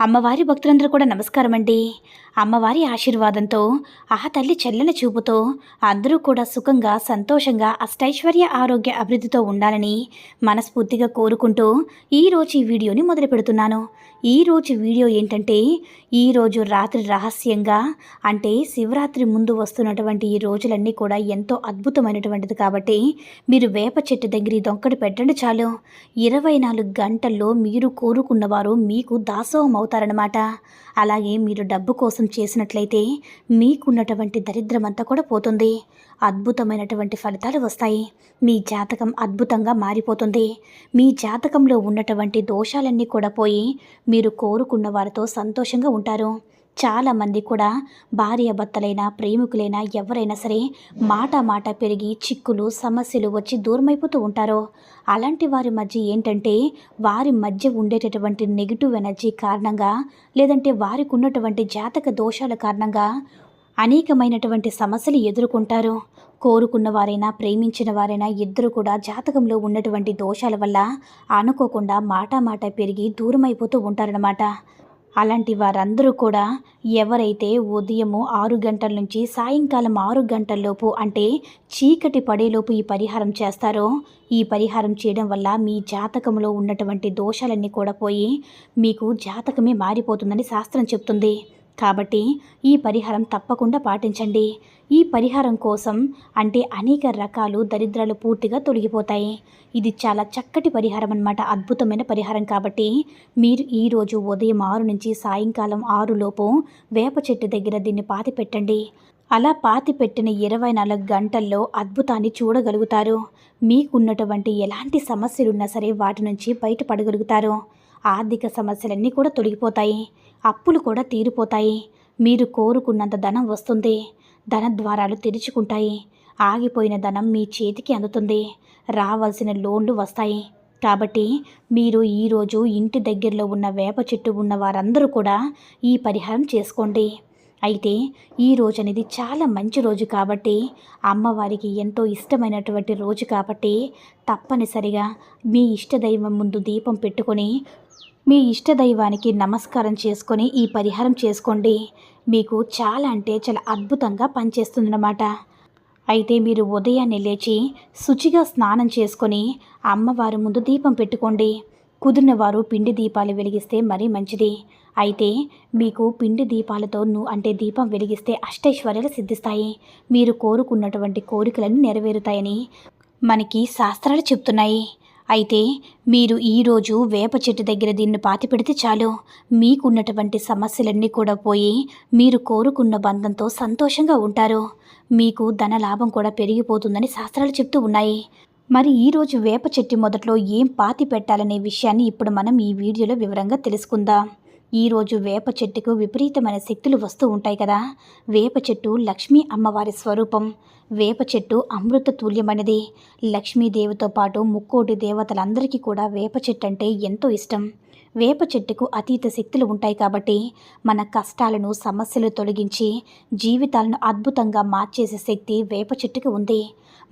అమ్మవారి భక్తులందరూ కూడా నమస్కారం అండి అమ్మవారి ఆశీర్వాదంతో ఆ తల్లి చల్లని చూపుతో అందరూ కూడా సుఖంగా సంతోషంగా అష్టైశ్వర్య ఆరోగ్య అభివృద్ధితో ఉండాలని మనస్ఫూర్తిగా కోరుకుంటూ ఈరోజు ఈ వీడియోని మొదలు పెడుతున్నాను. ఈరోజు వీడియో ఏంటంటే ఈరోజు రాత్రి రహస్యంగా అంటే శివరాత్రి ముందు వస్తున్నటువంటి ఈ రోజులన్నీ కూడా ఎంతో అద్భుతమైనటువంటిది కాబట్టి మీరు వేప చెట్టు దగ్గర ఈ దొంకడి పెట్టండి చాలు. ఇరవై నాలుగు గంటల్లో మీరు కోరుకున్నవారు మీకు దాసోహం అవుతారనమాట అలాగే మీరు డబ్బు కోసం చేసినట్లయితే మీకున్నటువంటి దరిద్రం అంతా కూడా పోతుంది. అద్భుతమైనటువంటి ఫలితాలు వస్తాయి. మీ జాతకం అద్భుతంగా మారిపోతుంది. మీ జాతకంలో ఉన్నటువంటి దోషాలన్నీ కూడా పోయి మీరు కోరుకున్న వారితో సంతోషంగా ఉంటారు. చాలామంది కూడా భార్య భర్తలైనా ప్రేమికులైనా ఎవరైనా సరే మాట మాట పెరిగి చిక్కులు సమస్యలు వచ్చి దూరమైపోతూ ఉంటారో. అలాంటి వారి మధ్య ఏంటంటే వారి మధ్య ఉండేటటువంటి నెగిటివ్ ఎనర్జీ కారణంగా లేదంటే వారికి ఉన్నటువంటి జాతక దోషాల కారణంగా అనేకమైనటువంటి సమస్యలు ఎదుర్కొంటారు. కోరుకున్న వారైనా ప్రేమించిన వారైనా ఇద్దరు కూడా జాతకంలో ఉన్నటువంటి దోషాల వల్ల అనుకోకుండా మాట మాట పెరిగి దూరమైపోతూ ఉంటారనమాట అలాంటి వారందరూ కూడా ఎవరైతే ఉదయము ఆరు గంటల నుంచి సాయంకాలం ఆరు గంటలలోపు అంటే చీకటి పడేలోపు ఈ పరిహారం చేస్తారో ఈ పరిహారం చేయడం వల్ల మీ జాతకంలో ఉన్నటువంటి దోషాలన్నీ కూడా పోయి మీకు జాతకమే మారిపోతుందని శాస్త్రం చెప్తుంది. కాబట్టి ఈ పరిహారం తప్పకుండా పాటించండి. ఈ పరిహారం కోసం అంటే అనేక రకాలు దరిద్రాలు పూర్తిగా తొలగిపోతాయి. ఇది చాలా చక్కటి పరిహారం అన్నమాట. అద్భుతమైన పరిహారం కాబట్టి మీరు ఈరోజు ఉదయం ఆరు నుంచి సాయంకాలం ఆరు లోపు వేప చెట్టు దగ్గర దీన్ని పాతి పెట్టండి. అలా పాతి పెట్టిన ఇరవై నాలుగు గంటల్లో అద్భుతాన్ని చూడగలుగుతారు. మీకున్నటువంటి ఎలాంటి సమస్యలున్నా సరే వాటి నుంచి బయటపడగలుగుతారు. ఆర్థిక సమస్యలన్నీ కూడా తొలగిపోతాయి. అప్పులు కూడా తీరిపోతాయి. మీరు కోరుకున్నంత ధనం వస్తుంది. ధన ద్వారాలు తెరుచుకుంటాయి. ఆగిపోయిన ధనం మీ చేతికి అందుతుంది. రావాల్సిన లోన్లు వస్తాయి. కాబట్టి మీరు ఈరోజు ఇంటి దగ్గరలో ఉన్న వేప చెట్టు ఉన్న వారందరూ కూడా ఈ పరిహారం చేసుకోండి. అయితే ఈ రోజు అనేది చాలా మంచి రోజు కాబట్టి అమ్మవారికి ఎంతో ఇష్టమైనటువంటి రోజు కాబట్టి తప్పనిసరిగా మీ ఇష్టదైవం ముందు దీపం పెట్టుకొని మీ ఇష్టదైవానికి నమస్కారం చేసుకొని ఈ పరిహారం చేసుకోండి. మీకు చాలా అంటే చాలా అద్భుతంగా పనిచేస్తుందన్నమాట. అయితే మీరు ఉదయాన్నే లేచి శుచిగా స్నానం చేసుకొని అమ్మవారి ముందు దీపం పెట్టుకోండి. కుదిరిన వారు పిండి దీపాలు వెలిగిస్తే మరీ మంచిది. అయితే మీకు పిండి దీపాలతో ను అంటే దీపం వెలిగిస్తే అష్టైశ్వర్యాలు సిద్ధిస్తాయి. మీరు కోరుకున్నటువంటి కోరికలన్నీ నెరవేరుతాయని మనకి శాస్త్రాలు చెప్తున్నాయి. అయితే మీరు ఈరోజు వేప చెట్టు దగ్గర దీన్ని పాతి పెడితే చాలు. మీకున్నటువంటి సమస్యలన్నీ కూడా పోయి మీరు కోరుకున్న బంధంతో సంతోషంగా ఉంటారు. మీకు ధన లాభం కూడా పెరిగిపోతుందని శాస్త్రాలు చెప్తూ ఉన్నాయి. మరి ఈరోజు వేప చెట్టు మొదట్లో ఏం పాతి పెట్టాలనే విషయాన్ని ఇప్పుడు మనం ఈ వీడియోలో వివరంగా తెలుసుకుందాం. ఈరోజు వేప చెట్టుకు విపరీతమైన శక్తులు వస్తూ ఉంటాయి కదా. వేప చెట్టు లక్ష్మీ అమ్మవారి స్వరూపం. వేప చెట్టు అమృత తుల్యమైనది. లక్ష్మీదేవితో పాటు ముక్కోటి దేవతలందరికీ కూడా వేప చెట్టు అంటే ఎంతో ఇష్టం. వేప చెట్టుకు అతీత శక్తులు ఉంటాయి కాబట్టి మన కష్టాలను సమస్యలు తొలగించి జీవితాలను అద్భుతంగా మార్చేసే శక్తి వేప చెట్టుకు ఉంది.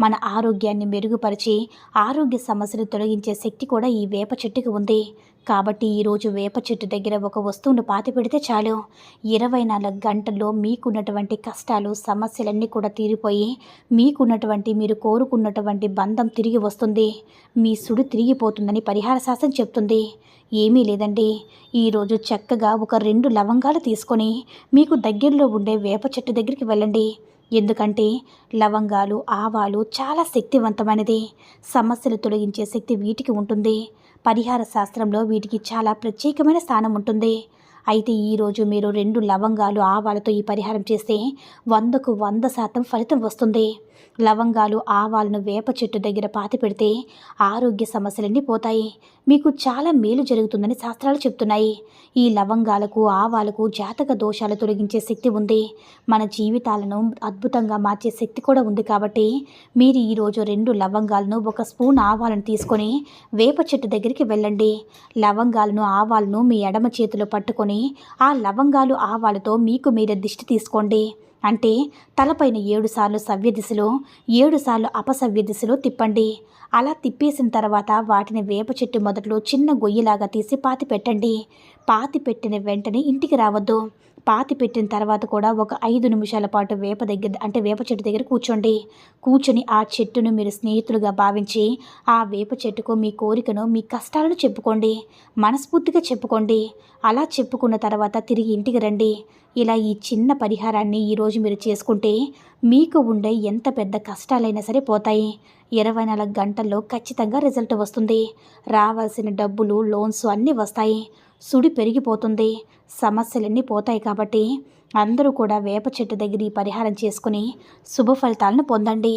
మన ఆరోగ్యాన్ని మెరుగుపరిచి ఆరోగ్య సమస్యలు తొలగించే శక్తి కూడా ఈ వేప చెట్టుకు ఉంది. కాబట్టి ఈరోజు వేప చెట్టు దగ్గర ఒక వస్తువును పాతి పెడితే చాలు. ఇరవై నాలుగు గంటల్లో మీకున్నటువంటి కష్టాలు సమస్యలన్నీ కూడా తీరిపోయి మీకున్నటువంటి మీరు కోరుకున్నటువంటి బంధం తిరిగి వస్తుంది. మీ సుడి తిరిగిపోతుందని పరిహార శాస్త్రం చెప్తుంది. ఏమీ లేదండి. ఈరోజు చక్కగా ఒక రెండు లవంగాలు తీసుకొని మీకు దగ్గరలో ఉండే వేప చెట్టు దగ్గరికి వెళ్ళండి. ఎందుకంటే లవంగాలు ఆవాలు చాలా శక్తివంతమైనది. సమస్యలు తొలగించే శక్తి వీటికి ఉంటుంది. పరిహార శాస్త్రంలో వీటికి చాలా ప్రత్యేకమైన స్థానం ఉంటుంది. అయితే ఈరోజు మీరు రెండు లవంగాలు ఆవాలతో ఈ పరిహారం చేస్తే వందకు వంద శాతం ఫలితం వస్తుంది. లవంగాలు ఆవాలను వేప చెట్టు దగ్గర పాతి పెడితే ఆరోగ్య సమస్యలన్నీ పోతాయి. మీకు చాలా మేలు జరుగుతుందని శాస్త్రాలు చెప్తున్నాయి. ఈ లవంగాలకు ఆవాలకు జాతక దోషాలు తొలగించే శక్తి ఉంది. మన జీవితాలను అద్భుతంగా మార్చే శక్తి కూడా ఉంది కాబట్టి మీరు ఈరోజు రెండు లవంగాలను ఒక స్పూన్ ఆవాలను తీసుకొని వేప చెట్టు దగ్గరికి వెళ్ళండి. లవంగాలను ఆవాలను మీ ఎడమ చేతిలో పట్టుకొని ఆ లవంగాలు ఆవాలతో మీకు మీరే దిష్టి తీసుకోండి. అంటే తలపైన ఏడుసార్లు సవ్యదిశలో సవ్య దిశలో అపసవ్య దిశలో తిప్పండి. అలా తిప్పేసిన తర్వాత వాటిని వేప చెట్టు మొదట్లో చిన్న గొయ్యిలాగా తీసి పాతి పెట్టండి. పాతి పెట్టిన వెంటనే ఇంటికి రావద్దు. పాతి పెట్టిన తర్వాత కూడా ఒక ఐదు నిమిషాల పాటు వేప దగ్గర అంటే వేప చెట్టు దగ్గర కూర్చోండి. కూర్చొని ఆ చెట్టును మీరు స్నేహితులుగా భావించి ఆ వేప చెట్టుకు మీ కోరికను మీ కష్టాలను చెప్పుకోండి. మనస్ఫూర్తిగా చెప్పుకోండి. అలా చెప్పుకున్న తర్వాత తిరిగి ఇంటికి రండి. ఇలా ఈ చిన్న పరిహారాన్ని ఈరోజు మీరు చేసుకుంటే మీకు ఉండే ఎంత పెద్ద కష్టాలైనా సరే పోతాయి. ఇరవై నాలుగు గంటల్లో ఖచ్చితంగా రిజల్ట్ వస్తుంది. రావాల్సిన డబ్బులు లోన్స్ అన్నీ వస్తాయి. సుడి పెరిగిపోతుంది. సమస్యలన్నీ పోతాయి కాబట్టి అందరూ కూడా వేప చెట్టు దగ్గర ఈ పరిహారం చేసుకుని శుభ ఫలితాలను పొందండి.